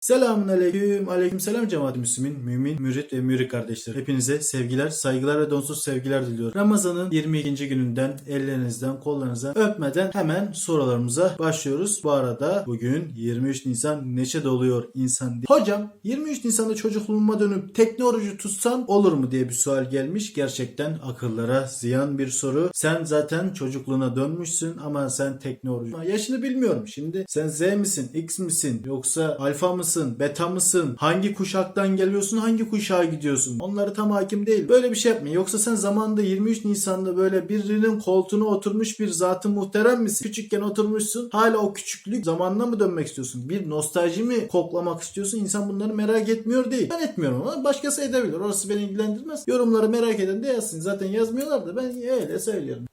Selamun aleyküm. Aleyküm selam cemaat müslümin, mümin, mürit ve mürit kardeşler. Hepinize sevgiler, saygılar ve donsuz sevgiler diliyorum. Ramazan'ın 22. gününden ellerinizden, kollarınızdan öpmeden hemen sorularımıza başlıyoruz. Bu arada bugün 23 Nisan neçe doluyor insan diye. Hocam 23 Nisan'da çocukluğuma dönüp teknoloji tutsam olur mu diye bir sual gelmiş. Gerçekten akıllara ziyan bir soru. Sen zaten çocukluğuna dönmüşsün ama sen teknoloji... Yaşını bilmiyorum. Şimdi sen Z misin, X misin yoksa alfa mısın, beta mısın? Hangi kuşaktan geliyorsun, hangi kuşağa gidiyorsun? Onları tam hakim değil. Böyle bir şey yapma. Yoksa sen zamanında 23 Nisan'da böyle birinin koltuğuna oturmuş bir zatı muhterem misin? Küçükken oturmuşsun. Hala o küçüklük zamanına mı dönmek istiyorsun? Bir nostalji mi koklamak istiyorsun? İnsan bunları merak etmiyor değil. Ben etmiyorum ama başkası edebilir. Orası beni ilgilendirmez. Yorumları merak eden de yazsın. Zaten yazmıyorlar da ben öyle söylüyorum.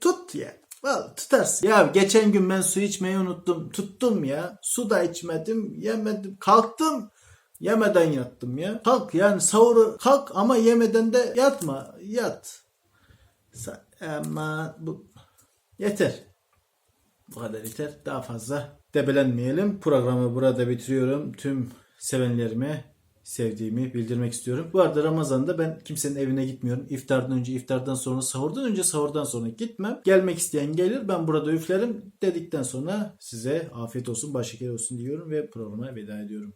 Tut ya. Vallahi tutarsın. Ya geçen gün ben su içmeyi unuttum. Tuttum ya. Su da içmedim. Yemedim. Kalktım. Yemeden yattım ya. Kalk yani sahuru kalk ama yemeden de yatma. Yat. Ama bu yeter. Bu kadar yeter. Daha fazla debelenmeyelim. Programı burada bitiriyorum. Tüm sevenlerime sevdiğimi bildirmek istiyorum. Bu arada Ramazan'da ben kimsenin evine gitmiyorum. İftardan önce, iftardan sonra, sahurdan önce, sahurdan sonra gitmem. Gelmek isteyen gelir. Ben burada üflerim dedikten sonra size afiyet olsun, başka olsun diyorum ve programa veda ediyorum.